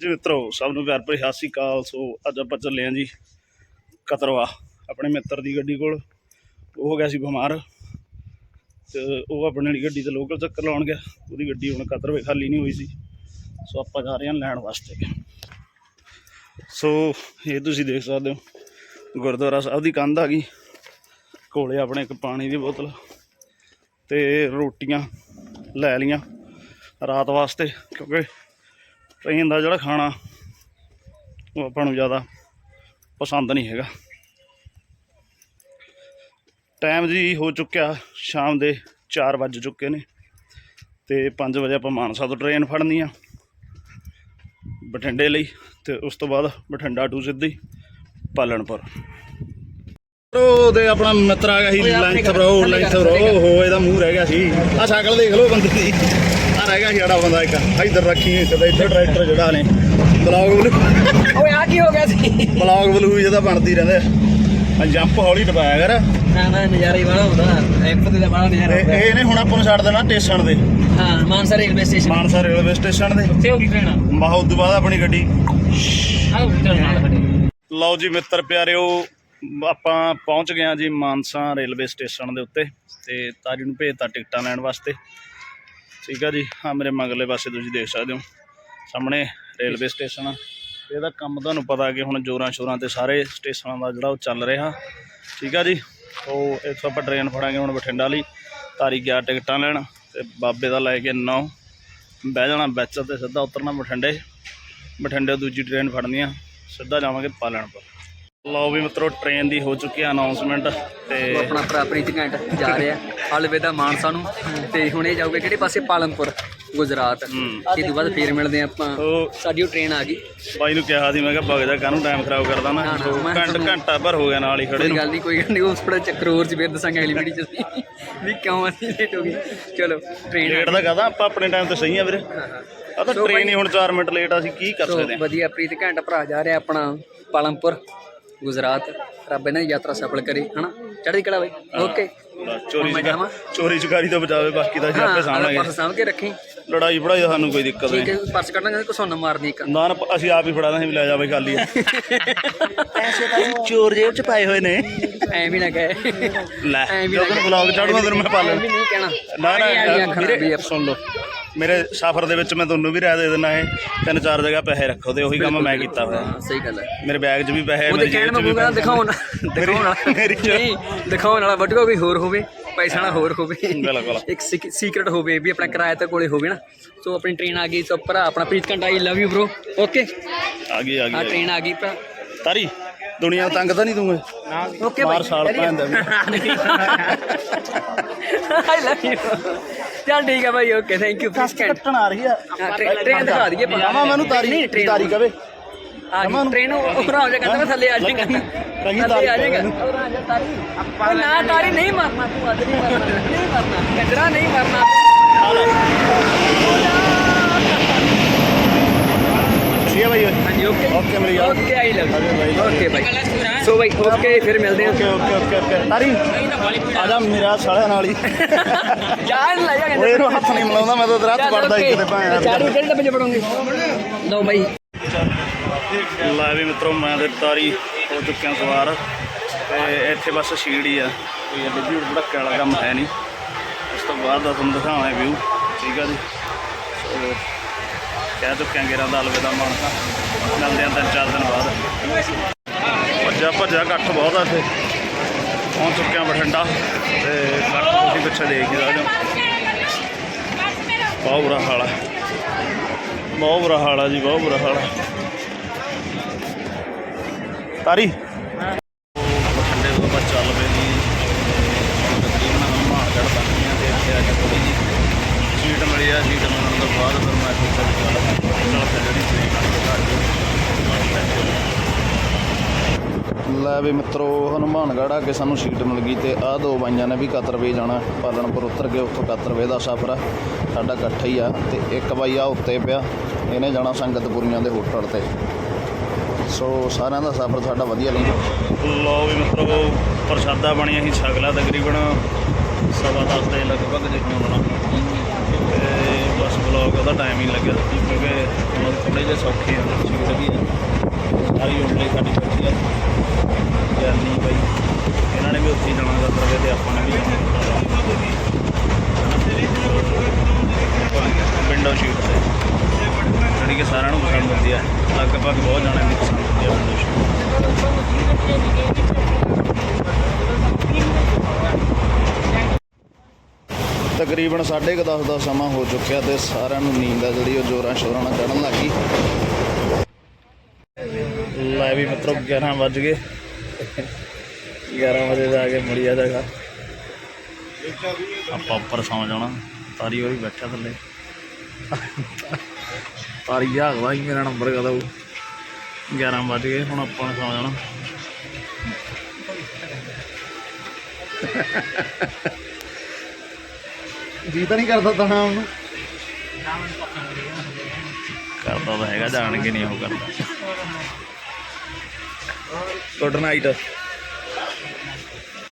ਜੀ ਮਿੱਤਰੋ, ਸਭ ਨੂੰ ਪਿਆਰ ਭਰੀ ਸਤਿ ਸ਼੍ਰੀ ਅਕਾਲ। ਸੋ ਅੱਜ ਆਪਾਂ ਚੱਲੇ ਆਂ ਜੀ ਕਤਰਵਾ, ਆਪਣੇ ਮਿੱਤਰ ਦੀ ਗੱਡੀ ਕੋਲ। ਉਹ ਹੋ ਗਿਆ ਸੀ ਬਿਮਾਰ ਤੇ ਉਹ ਆਪਣੇ ਵਾਲੀ ਗੱਡੀ ਤੇ ਲੋਕਲ ਚੱਕਰ ਲਾਉਣ ਗਿਆ। ਉਹਦੀ ਗੱਡੀ ਹੁਣ ਕਤਰਵੇ ਖਾਲੀ ਨਹੀਂ ਹੋਈ ਸੀ। ਸੋ ਆਪਾਂ ਜਾ ਰਹੇ ਹਾਂ ਲੈਣ ਵਾਸਤੇ। ਸੋ ਇਹ ਤੁਸੀਂ ਦੇਖ ਸਕਦੇ ਹੋ, ਗੁਰਦੁਆਰਾ ਸਾਹਿਬ ਦੀ ਕੰਧ ਆ ਗਈ। ਕੋਲੇ ਆਪਣੇ ਇੱਕ ਪਾਣੀ ਦੀ ਬੋਤਲ ਤੇ ਰੋਟੀਆਂ ਲੈ ਲੀਆਂ ਰਾਤ ਵਾਸਤੇ, ਕਿਉਂਕਿ ਟ੍ਰੇਨ ਦਾ ਜਿਹੜਾ ਖਾਣਾ ਉਹ ਆਪਾਂ ਨੂੰ ਜ਼ਿਆਦਾ ਪਸੰਦ ਨਹੀਂ ਹੈਗਾ। ਟਾਈਮ ਜੀ ਹੋ ਚੁੱਕਿਆ ਸ਼ਾਮ ਦੇ 4 ਵੱਜ ਚੁੱਕੇ ਨੇ ਤੇ 5 ਵਜੇ ਆਪਾਂ ਮਾਨਸਾ ਤੋਂ ਟ੍ਰੇਨ ਫੜਨੀ ਆ ਬਠਿੰਡੇ ਲਈ ਤੇ ਉਸ ਤੋਂ ਬਾਅਦ ਬਠਿੰਡਾ ਟੂ ਸਿੱਧੀ ਪਾਲਣਪੁਰ ਉਹ ਤੇ ਆਪਣਾ ਮਿੱਤਰ ਆ ਗਿਆ ਸੀ ਲੈਂਥ ਬਰੋ ਲੈਂਥ ਬਰੋ ਹੋ ਇਹਦਾ ਮੂੰਹ ਰਹਿ ਗਿਆ ਸੀ। ਆ ਸ਼ਕਲ ਦੇਖ ਲਓ ਬੰਦੇ ਦੀ। ਰਹਿ ਗਿਆ ਸੀ ਸਾਡਾ ਬੰਦਾ ਇੱਕ। ਇੱਧਰ ਰੱਖੀ ਤੇ ਇੱਧਰ ਟਰੈਕਟਰ ਜਿਹੜਾ ਨੇ ਬਲੌਗ ਬਲੂ। ਓਏ ਆ ਕੀ ਹੋ ਗਿਆ ਸੀ? ਬਲੌਗ ਬਲੂ ਜਿਹਦਾ ਬਣਦੀ ਰਹਿੰਦੇ। ਆ ਜੰਪ ਹੌਲੀ ਟਪਾਇਆ ਕਰ। ਨਾ ਨਾ ਨਜ਼ਾਰਾ ਹੀ ਬੜਾ ਹੁੰਦਾ। ਐਪ ਤੇ ਦਾ ਬੜਾ ਨਜ਼ਾਰਾ ਇਹ ਹੁੰਦਾ। ਇਹ ਨੇ ਹੁਣ ਆਪਾਂ ਨੂੰ ਛੱਡ ਦੇਣਾ ਸਟੇਸ਼ਨ ਦੇ ਹਾਂ Mansa railway station. Mansa railway station ਦੇ ਤੇ ਹੋ ਗਈ ਟ੍ਰੇਨ ਬਾਹ ਉਦੋਂ ਬਾਅਦ ਆਪਣੀ ਗੱਡੀ। ਆ ਨਾਲ ਲਓ ਜੀ ਮਿੱਤਰ ਪਿਆਰਿਓ ਆਪਾਂ ਪਹੁੰਚ ਗਏ ਜੀ ਮਾਨਸਾ ਰੇਲਵੇ ਸਟੇਸ਼ਨ ਦੇ ਉੱਤੇ ਤੇ ਤਾਰੀ ਨੂੰ ਭੇਜਤਾ ਟਿਕਟਾਂ ਲੈਣ ਵਾਸਤੇ। ਠੀਕ ਆ ਜੀ। ਹਾਂ ਮੇਰੇ ਮੰਗਲੇ ਪਾਸੇ ਤੁਸੀਂ ਦੇਖ ਸਕਦੇ ਹੋ। ਸਾਹਮਣੇ ਰੇਲਵੇ ਸਟੇਸ਼ਨ ਆ। ਇਹਦਾ ਕੰਮ ਤੁਹਾਨੂੰ ਪਤਾ ਕਿ ਹੁਣ ਜੋਰਾਂ ਸ਼ੋਰਾਂ ਤੇ ਸਾਰੇ ਸਟੇਸ਼ਨਾਂ ਦਾ ਜਿਹੜਾ ਉਹ ਚੱਲ ਰਿਹਾ। ਠੀਕ ਆ ਜੀ। ਉਹ ਇੱਥੋਂ ਆਪਾਂ ਟ੍ਰੇਨ ਫੜਾਂਗੇ ਹੁਣ ਬਠਿੰਡਾ ਲਈ। ਤਾਰੀ ਗਿਆ ਟਿਕਟਾਂ ਲੈਣ ਤੇ ਬਾਬੇ ਦਾ ਲੈ ਕੇ 9 ਬਹਿ ਜਾਣਾ ਵਿੱਚ ਤੇ ਸਿੱਧਾ ਉਤਰਨਾ ਬਠਿੰਡੇ। ਬਠਿੰਡੇ ਦੂਜੀ ਟ੍ਰੇਨ ਫੜਨੀ ਆ। ਸਿੱਧਾ ਜਾਵਾਂਗੇ ਪਾਲਣਪੁਰ ਲਓ ਵੀ ਮਿੱਤਰੋ ਟ੍ਰੇਨ ਦੀ ਹੋ ਚੁੱਕੀ ਹੈ ਅਨਾਉਂਸਮੈਂਟ ਤੇ ਆਪਣਾ ਭਰਾ ਪ੍ਰੀਤ ਘੰਟ ਜਾ ਰਿਹਾ। ਹਲਵੇ ਮਾਨਸਾ ਨੂੰ। ਤੇ ਹੁਣ ਇਹ ਜਾਊਗਾ ਕਿਹੜੇ ਪਾਸੇ? ਪਾਲਮਪੁਰ ਗੁਜਰਾਤ। ਇਹ ਤੋਂ ਬਾਅਦ ਫੇਰ ਮਿਲਦੇ ਆਪਾਂ। ਸਾਡੀ ਉਹ ਟ੍ਰੇਨ ਆ ਗਈ। ਬਾਈ ਨੂੰ ਕਿਹਾ ਸੀ ਮੈਂ ਕਿਹਾ ਭਗ ਜਾ ਕਾਹਨੂੰ ਟਾਈਮ ਖਰਾਬ ਕਰਦਾ ਨਾ। ਘੰਟਾ ਘੰਟਾ ਭਰ ਹੋ ਗਿਆ ਨਾਲ ਹੀ ਖੜੇ ਕੋਈ ਗੱਲ ਨਹੀਂ ਕੋਈ ਗੱਲ ਨਹੀਂ ਉਸ ਥੋੜਾ ਚੱਕਰ ਹੋਰ ਚ ਫੇਰ ਦੱਸਾਂਗੇ ਅਗਲੀ ਵੀਡੀਓ ਚ ਵੀ ਕਿਉਂ ਅਸੀਂ ਲੇਟ ਹੋ ਗਏ। ਚਲੋ ਟ੍ਰੇਨ ਲੇਟ ਦਾ ਕਹਦਾ? ਆਪਾਂ ਆਪਣੇ ਟਾਈਮ ਤੇ ਸਹੀ ਆ ਵੀਰੇ। ਆ ਤਾਂ ਟ੍ਰੇਨ ਹੀ ਹੁਣ 4 ਮਿੰਟ ਲੇਟ ਆ ਅਸੀਂ ਕੀ ਕਰ ਸਕਦੇ ਆ ਵਧੀਆ ਪ੍ਰੀਤ ਘੰਟ ਭਰਾ ਜਾ ਰਿਹਾ ਆਪਣਾ ਪਾਲਮਪੁਰ ਗੁਜਰਾਤ। ਰੱਬ ਇਹਨਾਂ ਦੀ ਯਾਤਰਾ ਸਫਲ ਕਰੇ ਹਨਾ? ਚੜ੍ਹਦੀ ਕਲਾ ਬਾਈ। ਓਕੇ ਬਸ ਚੋਰੀ ਮੈਂ ਚਕਾ ਜਾਵਾਂ? ਚੋਰੀ ਚਕਾਰੀ ਤੋਂ ਬਚਾਵੇ ਬਾਕੀ ਤਾਂ ਅਸੀਂ ਆਪੇ ਸਾਂਭਾਂਗੇ ਪਰਸ ਸਾਂਭ ਕੇ ਰੱਖੀ। ਲੜਾਈ ਪੜਾਈ ਦਾ ਸਾਨੂੰ ਕੋਈ ਦਿੱਕਤ ਠੀਕ ਨਹੀਂ। ਹੈ ਪਰਸ ਕੱਢਣਾ ਕਹਿੰਦੇ ਕੋਸੋਂ ਮਾਰਨੀ ਇੱਕ। ਨਾ ਨਾ ਅਸੀਂ ਆਪ ਹੀ ਫੜਾ ਦਾਂਗੇ ਵੀ ਲੈ ਜਾ ਬਈ ਖਾਲੀ। ਆ ਪੈਸੇ ਤਾਂ ਚੋਰ ਜੇਬ ਚ ਪਾਏ ਹੋਏ ਨੇ। ਐ ਵੀ ਨਾ ਕਹੇ। ਲੈ ਐਂ ਵੀ ਜਦੋਂ ਨਾ ਬਲੌਗ ਚੜੂਗਾ ਤੈਨੂੰ ਮੈਂ ਪਾ ਐਂ ਲੈਣਾ ਵੀ ਨਹੀਂ ਕਹਿਣਾ। ਨਾ ਨਾ ਵੀਰੇ ਸੁਣ ਲਓ। ਮੇਰੇ ਸਫ਼ਰ ਦੇ ਵਿੱਚ ਮੈਂ ਤੁਹਾਨੂੰ ਵੀ ਰਾਏ ਦੇ ਦਿੰਦਾ ਇਹ ਤਿੰਨ ਚਾਰ ਜਗ੍ਹਾ ਪੈਸੇ ਰੱਖੋ ਤੇ ਉਹੀ ਕੰਮ ਮੈਂ ਕੀਤਾ ਹੋਇਆ। ਹਾਂ, ਸਹੀ ਗੱਲ ਹੈ। ਮੇਰੇ ਬੈਗ 'ਚ ਵੀ ਪੈਸੇ ਉਹਦੇ ਮੇਰੀ ਕਹਿਣ ਜੇਬ 'ਚ ਵੀ ਮੰਗੂਗਾ ਪੈਸੇ। ਦਿਖਾਉਣ ਦਿਖਾਉਣ ਮੇਰੀ ਨਹੀਂ ਦਿਖਾਉਣ ਵਾਲਾ ਬਟੂਆ ਕੋਈ ਹੋਰ ਹੋਵੇ ਪੈਸਾ ਨਾ ਹੋਰ ਹੋਵੇ। ਬਿਲਕੁਲ। ਇੱਕ ਸੀਕ੍ਰੇਟ ਹੋਵੇ ਵੀ ਆਪਣਾ ਕਿਰਾਇਆ ਤਾਂ ਕੋਲੇ ਹੋਵੇ ਨਾ। ਸੋ ਆਪਣੀ ਟ੍ਰੇਨ ਆ ਗਈ ਸੋ ਭਰਾ ਆਪਣਾ ਪ੍ਰੀਤ ਘੰਟਾ I love you bro okay ਆ ਗਈ ਆ ਆ ਗਈ। ਟ੍ਰੇਨ ਆ ਗਈ ਭਰਾ। ਤਾਰੀ ਦੁਨੀਆ ਤੰਗ ਤਾਂ ਨਹੀਂ ਇਹ? ਓਕੇ ਬਾਹਰ ਸਾਲ ਪੈਂਦਾ। ਆਈ ਲਵ ਯੂ ਚੱਲ ਠੀਕ ਹੈ ਭਾਈ ਓਕੇ ਥੈਂਕ ਯੂ ਘੰਟ। ਕੱਟਣ ਆ ਰਹੀ ਆ। ਟ੍ਰੇਨ ਦਿਖਾ ਦਈਏ ਜਾਵਾਂ ਮੈਨੂੰ ਤਾਰੀ ਤਾਰੀ ਕਵੇ। ਆ ਟ੍ਰੇਨ ਉੱਪਰ ਆ ਜਾ ਕਹਿੰਦਾ ਥੱਲੇ ਆ ਜਾਏਗਾ। ਕਹੀਂ ਤਾਰੀ ਆ ਜਾਏਗਾ ਆਪਾਂ ਨਾ ਤਾਰੀ ਨਹੀਂ ਮਾਰਨਾ ਤੂੰ ਅੱਜ ਨਹੀਂ ਮਰਨਾ ਨਹੀਂ ਮਰਨਾ। ਕੰਜਰਾ ਨਹੀਂ ਮਰਨਾ। ਠੀਕ ਹੈ ਭਾਈ। ਓਕੇ ਓਕੇ ਮੇਰੀ ਯਾਰ okay I love. Okay bye so bye okay ਫਿਰ ਮਿਲਦੇ ਹਾਂ ਓਕੇ ਓਕੇ ਓਕੇ ਓਕੇ ਤਾਰੀ ਆ ਜਾ ਮੇਰਾ ਸਾਲਿਆਂ ਨਾਲ ਹੀ ਜਾਨ ਲੈ ਜਾ ਓਏ ਇਹਨੂੰ ਹੱਥ ਨਹੀਂ ਮਿਲਾਉਂਦਾ ਮੈਂ ਤਾਂ ਦਰਖਤ ਵੜਦਾ ਇੱਕ ਤੇ ਭਾਂ ਚਾਰੂ ਕਿਹੜੇ ਡੱਬੇ ਪੜੋਗੇ ਲਓ ਬਾਈ ਲੈ ਵੀ ਮਿੱਤਰੋ ਮੈਂ ਤੇ ਤਾਰੀ ਹੋ ਚੁੱਕਿਆ ਸਵਾਰ ਤੇ ਇੱਥੇ ਬਸ ਸੀੜੀ ਆ ਕੋਈ ਐਡੀ ਭੀੜ ਭੜੱਕੇ ਵਾਲਾ ਕੰਮ ਹੈ ਨਹੀਂ ਉਸ ਤੋਂ ਬਾਅਦ ਦਾ ਤੁਹਾਨੂੰ ਦਿਖਾਵਾਂ ਵਿਊ ਠੀਕ ਆ ਜੀ ਸੋ ਕਹਿ ਚੁੱਕਿਆ ਗੇਰਾਂ ਦਾ ਅਲਵਿਦਾ ਮਾਨਸਾ ਮਿਲਦੇ ਆ ਤਿੰਨ ਚਾਰ ਦਿਨ ਬਾਅਦ ਭੱਜਾ ਭੱਜਾ ਇਕੱਠ ਬਹੁਤ ਆ ਇੱਥੇ। ਪਹੁੰਚ ਚੁੱਕਿਆ ਬਠਿੰਡਾ ਤੇ ਇਕੱਠ ਤੁਸੀਂ ਪਿੱਛੇ ਦੇਖ ਹੀ ਸਕਦੇ ਹੋ। ਬਹੁਤ ਬੁਰਾ ਹਾਲ ਆ। ਬਹੁਤ ਬੁਰਾ ਹਾਲ ਆ ਜੀ, ਬਹੁਤ ਬੁਰਾ ਹਾਲ ਆ। ਤਾਰੀ। ਬਠਿੰਡੇ ਤੋਂ ਆਪਾਂ ਚੱਲ ਪਏ ਜੀ ਤਕਰੀਬਨ ਹਨੂੰਮਾਨ ਗੜ੍ਹ ਤੱਕ ਆ ਤੇ ਇੱਥੇ ਆ ਕੇ ਥੋੜੀ ਜੀ ਸੀਟ ਮਿਲੀ ਆ, ਸੀਟ ਮਿਲਣ ਤੋਂ ਬਾਅਦ ਫਿਰ ਮੈਂ ਸੋਚਿਆ ਵੀ ਚੱਲ ਚੱਲ ਜਿਹੜੀ ਟ੍ਰੇਨ ਆ ਕੇ ਘਰ ਲੈ ਵੀ ਮਿੱਤਰੋ, ਹਨੂੰਮਾਨਗੜ੍ਹ ਆ ਕੇ ਸਾਨੂੰ ਸੀਟ ਮਿਲ ਗਈ ਤੇ ਆਹ ਦੋ ਬਾਈਆਂ ਨੇ ਵੀ ਕਤਰਵੇ ਜਾਣਾ। ਪਾਲਣਪੁਰ ਉਤਰ ਕੇ ਉੱਥੋਂ ਕਤਰਵੇ ਦਾ ਸਫ਼ਰ ਆ। ਸਾਡਾ ਇਕੱਠਾ ਹੀ ਆ ਤੇ ਇੱਕ ਬਾਈ ਆ ਉੱਤੇ ਪਿਆ। ਇਹਨੇ ਜਾਣਾ ਸੰਗਤਪੁਰੀਆਂ ਦੇ ਹੋਟਲ ਤੇ। ਸੋ ਸਾਰਿਆਂ ਦਾ ਸਫ਼ਰ ਸਾਡਾ ਵਧੀਆ ਲੰਘਿਆ ਲਓ ਵੀ ਮਿੱਤਰੋ, ਪ੍ਰਸ਼ਾਦਾ ਬਣਿਆ ਹੀ ਛਕਲਾ ਤਕਰੀਬਨ ਸਵਾ ਦਸ ਦੇ ਲਗਭਗ ਜੇ ਹੋਣਾ ਤੇ ਬਸ ਵਲੌਗ ਉਹਦਾ ਟਾਈਮ ਹੀ ਲੱਗਿਆ ਕਿਉਂਕਿ ਹੁਣ ਥੋੜੇ ਜਿਹੇ ਸੌਖੇ ਆ, ਸ਼ੂਟ ਵੀ ਆ। ਸਾਰੀ ਉਮਰ ਸਾਡੀ ਬੱਚੀ ਆ। ਜਾਨੀ ਬਾਈ। ਇਹਨਾਂ ਨੇ ਵੀ ਉੱਥੇ ਜਾਣਾ ਗਾ ਤੇ ਆਪਾਂ ਨੇ ਵੀ ਵਿੰਡੋ ਸ਼ੂਟ ਤੇ। ਜਿਹੜੀ ਕਿ ਸਾਰਿਆਂ ਨੂੰ ਪਸੰਦ ਹੁੰਦੀ ਹੈ ਲਗਭਗ ਬਹੁਤ ਜਾਣਿਆਂ ਨੂੰ ਪਸੰਦ ਹੁੰਦੀ ਹੈ ਵਿੰਡੋ ਸ਼ੂਟ ਤਕਰੀਬਨ 10:30 ਦਾ ਸਮਾਂ ਹੋ ਚੁੱਕਿਆ ਤੇ ਸਾਰਿਆਂ ਨੂੰ ਨੀਂਦ ਆ ਜਿਹੜੀ ਉਹ ਜ਼ੋਰਾਂ ਸ਼ੋਰਾਂ ਨਾਲ ਚੜਨ ਲੱਗੀ ਲੈ ਵੀ ਮਿੱਤਰੋ 11 ਵੱਜ ਗਏ। 11 ਵਜੇ ਜਾ ਕੇ ਮੁੜੀਆ ਜਾਗਾ। ਆਪਾਂ ਉੱਪਰ ਸੌਂ ਜਾਣਾ। ਤਾਰੀ ਹੋਰੀ ਬੈਠਾ ਥੱਲੇ। ਤਾਰੀ ਜਾਗਦਾ ਹੀ ਮੇਰਾ ਨੰਬਰ ਕਦਾ ਉਹ 11 ਵੱਜ ਗਏ ਹੁਣ ਆਪਾਂ ਨੇ ਸੌਂ ਜਾਣਾ। ਜੀ ਤਾਂ ਨਹੀਂ ਕਰਦਾ ਤਾਂ ਉਹਨੂੰ ਕਰਦਾ ਤਾਂ ਹੈਗਾ ਜਾਣ ਕੇ ਨਹੀਂ ਉਹ ਕਰਦਾ। Good night